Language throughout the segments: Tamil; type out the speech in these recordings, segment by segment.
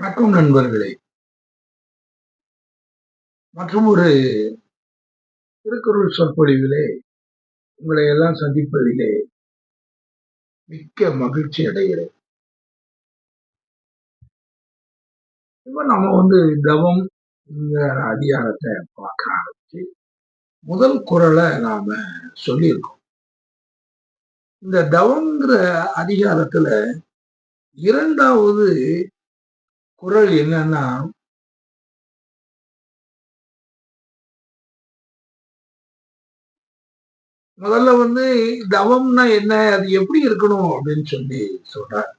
வணக்கம் நண்பர்களே. மற்றும் ஒரு திருக்குறள் சொற்பொழிவிலே உங்களை எல்லாம் சந்திப்பதிலே மிக்க மகிழ்ச்சி அடைகிறேன். இப்ப நம்ம வந்து தவம் அதிகாரத்தை பார்க்க ஆரம்பிச்சு முதல் குரலை நாம சொல்லியிருக்கோம். இந்த தவங்கிற அதிகாரத்துல இரண்டாவது குரல் என்னன்னா முதல்ல வந்து தவம்னா என்ன அது எப்படி இருக்கணும் அப்படின்னு சொல்லி சொல்றாரு.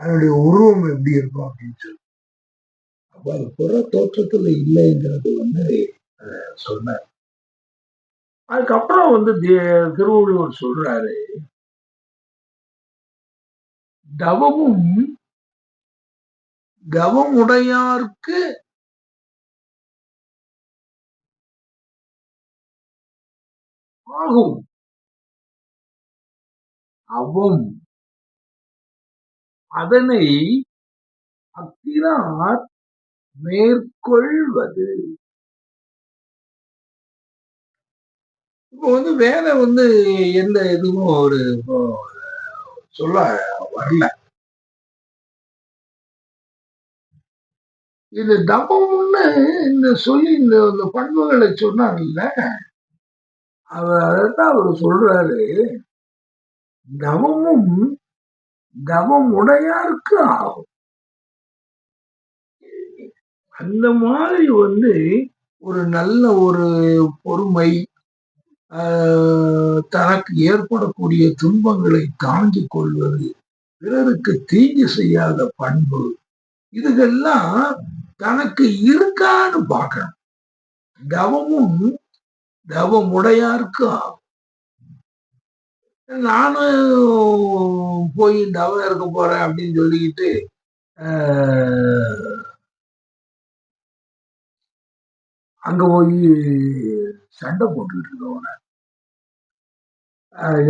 அதனுடைய உருவம் எப்படி இருக்கும் அப்படின்னு சொல்லி. அப்ப அது புற தோற்றத்துல இல்லைங்கிறது வந்து சொன்னார். அதுக்கப்புறம் வந்து திருவள்ளுவர் சொல்றாரு தவமும் தவமுடையார்க்கு ஆகும். அவும். அதனை அத்தினார் மேற்கொள்வது. இப்போ வந்து வேலை வந்து எந்த இதுவும் ஒரு சொல்ல வரல. இது தபம்னு இந்த சொல்லி இந்த பண்புகளை சொன்னார்ல அவர் அதைத்தான் அவர் சொல்றாரு. தவமும் தவம் உடையாருக்கு ஆகும். அந்த மாதிரி வந்து ஒரு நல்ல ஒரு பொறுமை தனக்கு ஏற்படக்கூடிய துன்பங்களை தாங்கிக் கொள்வது பிறருக்கு தீங்கு செய்யாத பண்பு இதுகெல்லாம் தனக்கு இருக்கான்னு பார்க்கணும். தவமும் தவம் உடையாருக்கு ஆகும். நானும் போய் தவம் இருக்க போறேன் அப்படின்னு சொல்லிக்கிட்டு அங்க போய் சண்டை போட்டுக்கிட்டு இருக்கவன.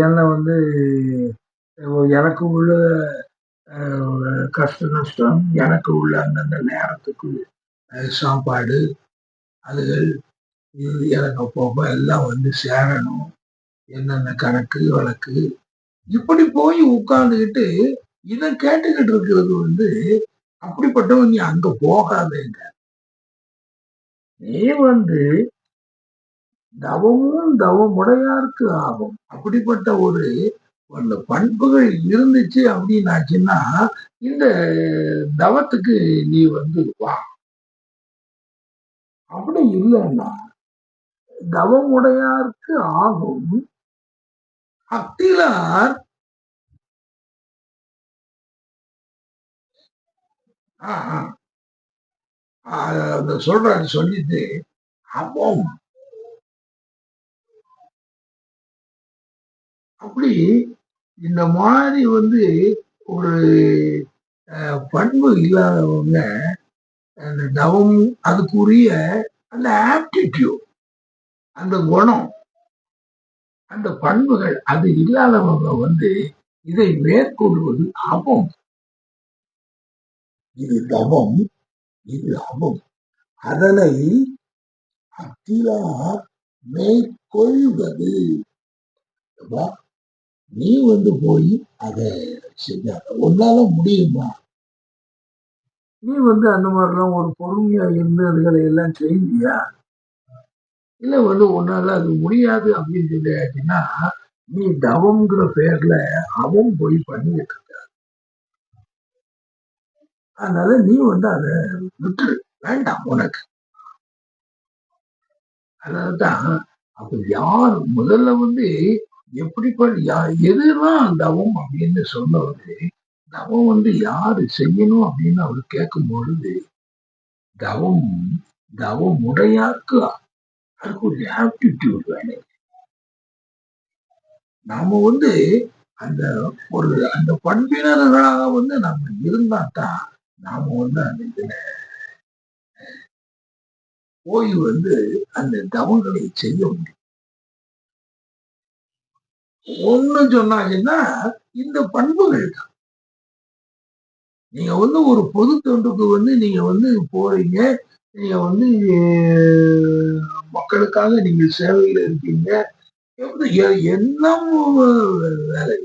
என்னை வந்து எனக்கு உள்ள கஷ்ட நஷ்டம் எனக்கு உள்ள அந்தந்த நேரத்துக்கு சாப்பாடு அதுகள் எனக்கு அப்பப்போ எல்லாம் வந்து சேரணும். என்னென்ன கணக்கு வழக்கு. இப்படி போய் உட்கார்ந்துக்கிட்டு இதை கேட்டுக்கிட்டு இருக்கிறது வந்து அப்படிப்பட்டவன் நீ அங்க போகாதேங்க. நீ வந்து தவமும் தவமுடையாருக்கு ஆகும். அப்படிப்பட்ட ஒரு அந்த பண்புகள் இருந்துச்சு அப்படின்னாச்சுன்னா இந்த தவத்துக்கு நீ வந்து வா. அப்படி இல்லைன்னா தவமுடையாருக்கு ஆகும். அத்திலார் சொல்றாரு சொல்லிட்டு அவம் அப்படி இந்த மாதிரி வந்து ஒரு பண்பு இல்லாதவங்க அந்த தவம் அதுக்குரிய அந்த ஆப்டிடியூட் அந்த குணம் அந்த பண்புகள் அது இல்லாதவங்க வந்து இதை மேற்கொள்வது அவம் இது தவம் இது அவம் அதனை அத்திலா மேற்கொள்வது. நீ வந்து போய் அதை செஞ்ச உன்னால முடியுமா? நீ வந்து அந்த மாதிரிலாம் ஒரு பொறுமையா இருந்து அதுகளை எல்லாம் செய்வியா இல்ல வந்து உன்னால அது முடியாது அப்படின்னு சொல்லியாச்சுன்னா நீ தவம்ங்கிற பேர்ல அவன் போய் பண்ணிட்டு இருக்க அதனால நீ வந்து அதை விட்டுரு. வேண்டாம் உனக்கு. அதனாலதான் அப்ப யார் முதல்ல வந்து எப்படி எதுதான் தவம் அப்படின்னு சொன்னவரு தவம் வந்து யாரு செய்யணும் அப்படின்னு அவர் கேட்கும் பொழுது தவம் தவம் உடையாருக்கு அதுக்கு ஒரு ஆப்டிடியூட் வேணும். நாம வந்து அந்த ஒரு அந்த பண்பினர்களாக வந்து நம்ம இருந்தா தான் நாம வந்து அந்த இதுல போய் வந்து அந்த தவங்களை செய்ய முடியும். ஒண்ணு சொன்னாங்கன்னா இந்த பண்புகள் தான். நீங்க வந்து ஒரு பொது தொண்டுக்கு வந்து நீங்க வந்து போறீங்க. நீங்க வந்து மக்களுக்காக நீங்க சேவையில இருக்கீங்க எப்படி எ- என்ன வேலை?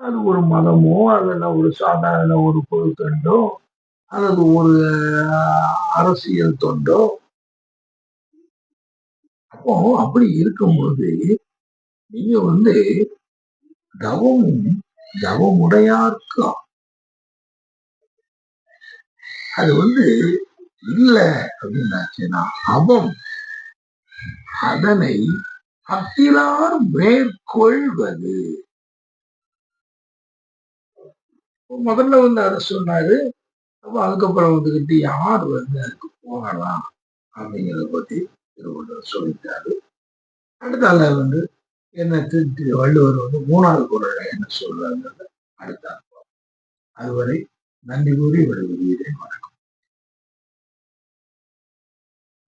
அது ஒரு மதமோ அல்லது ஒரு சாதாரண ஒரு பொது தொண்டோ அல்லது ஒரு அரசியல் தொண்டோ அப்போ அப்படி இருக்கும்போது நீங்க வந்து தவமும் தவமுடையார்க்கும் அது வந்து இல்ல அப்படின்னாச்சுன்னா அவம் அதனை அத்திலார் மேற்கொள்வது. முதல்ல வந்து அதை சொன்னாரு. அப்ப அதுக்கப்புறம் வந்துகிட்டு யார் வந்து அதுக்கு போகலாம் அப்படிங்கிறத பத்தி திருவள்ளுவர் சொல்லிட்டாரு. அடுத்தால வந்து என்ன திருத்தி வள்ளுவர் வந்து மூணாவது குரலை என்ன சொல்றாங்க அடுத்த அதுவரை நன்றி கூறி விடைபெறுகிறேன்.